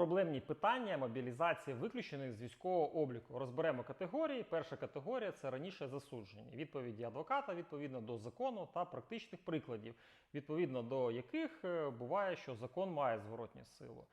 проблемні питання мобілізації виключених з військового обліку. Розберемо категорії. Перша категорія це раніше засуджені. Відповіді адвоката відповідно до закону та практичних прикладів, відповідно до яких е, буває, що закон має зворотню силу.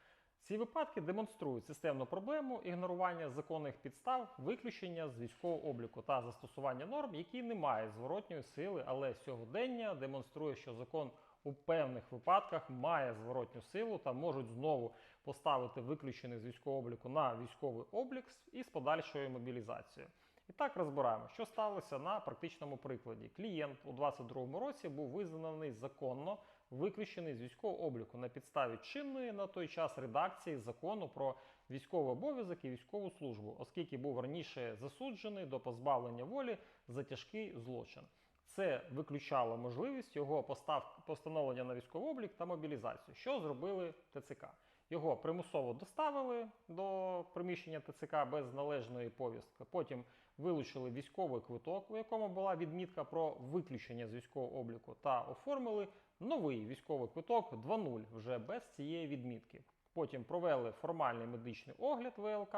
Ці випадки демонструють системну проблему ігнорування законних підстав, виключення з військового обліку та застосування норм, які не мають зворотньої сили, але сьогодення демонструє, що закон у певних випадках має зворотню силу та можуть знову поставити виключених з військового обліку на військовий облік із подальшою мобілізацією. І так розбираємо, що сталося на практичному прикладі. Клієнт у 2022 році був визнаний законно виключений з військового обліку на підставі чинної на той час редакції закону про військовий обов'язок і військову службу, оскільки був раніше засуджений до позбавлення волі за тяжкий злочин. Це виключало можливість його постав, постановлення на військовий облік та мобілізацію. Що зробили ТЦК? Його примусово доставили до приміщення ТЦК без належної повістки. Потім вилучили військовий квиток, у якому була відмітка про виключення з військового обліку, та оформили новий військовий квиток 2.0 вже без цієї відмітки. Потім провели формальний медичний огляд ВЛК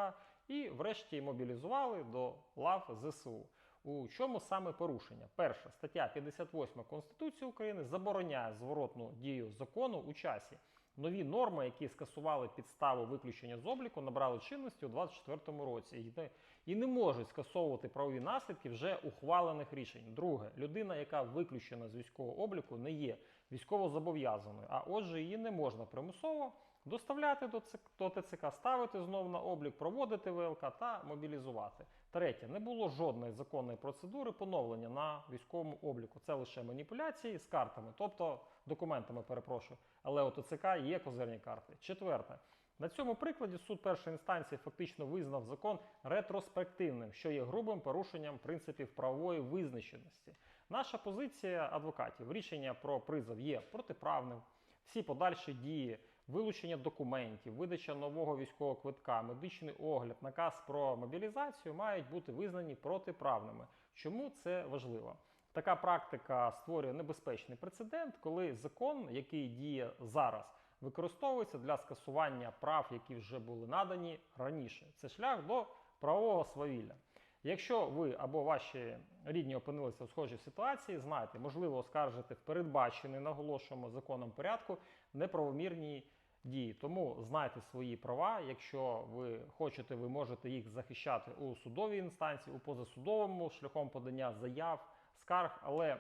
і, врешті, мобілізували до лав ЗСУ. У чому саме порушення? Перша стаття 58 Конституції України забороняє зворотну дію закону у часі. Нові норми, які скасували підставу виключення з обліку, набрали чинності у 2024 році і не, і не можуть скасовувати правові наслідки вже ухвалених рішень. Друге, людина, яка виключена з військового обліку, не є військовозобов'язаною, а отже, її не можна примусово доставляти до, ЦК, до ТЦК, ставити знову на облік, проводити ВЛК та мобілізувати. Третє, не було жодної законної процедури поновлення на військовому обліку. Це лише маніпуляції з картами, тобто документами, перепрошую. Але у ТЦК є козирні карти. Четверте. На цьому прикладі суд першої інстанції фактично визнав закон ретроспективним, що є грубим порушенням принципів правової визначеності. Наша позиція адвокатів рішення про призов є протиправним. Всі подальші дії, вилучення документів, видача нового військового квитка, медичний огляд, наказ про мобілізацію мають бути визнані протиправними. Чому це важливо? Така практика створює небезпечний прецедент, коли закон, який діє зараз, використовується для скасування прав, які вже були надані раніше. Це шлях до правового свавілля. Якщо ви або ваші рідні опинилися в схожій ситуації, знайте, можливо оскаржити в передбачений, наголошуємо законом порядку неправомірні дії. Тому знайте свої права. Якщо ви хочете, ви можете їх захищати у судовій інстанції, у позасудовому шляхом подання заяв, скарг. Але,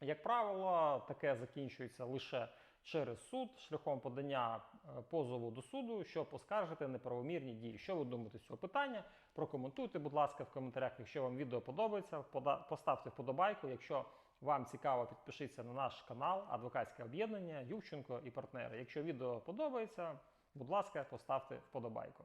як правило, таке закінчується лише через суд шляхом подання е, позову до суду, щоб оскаржити неправомірні дії. Що ви думаєте з цього питання? Прокоментуйте, будь ласка, в коментарях. Якщо вам відео подобається, поставте вподобайку. Якщо вам цікаво, підпишіться на наш канал Адвокатське об'єднання, Ювченко і партнери. Якщо відео подобається, будь ласка, поставте вподобайку.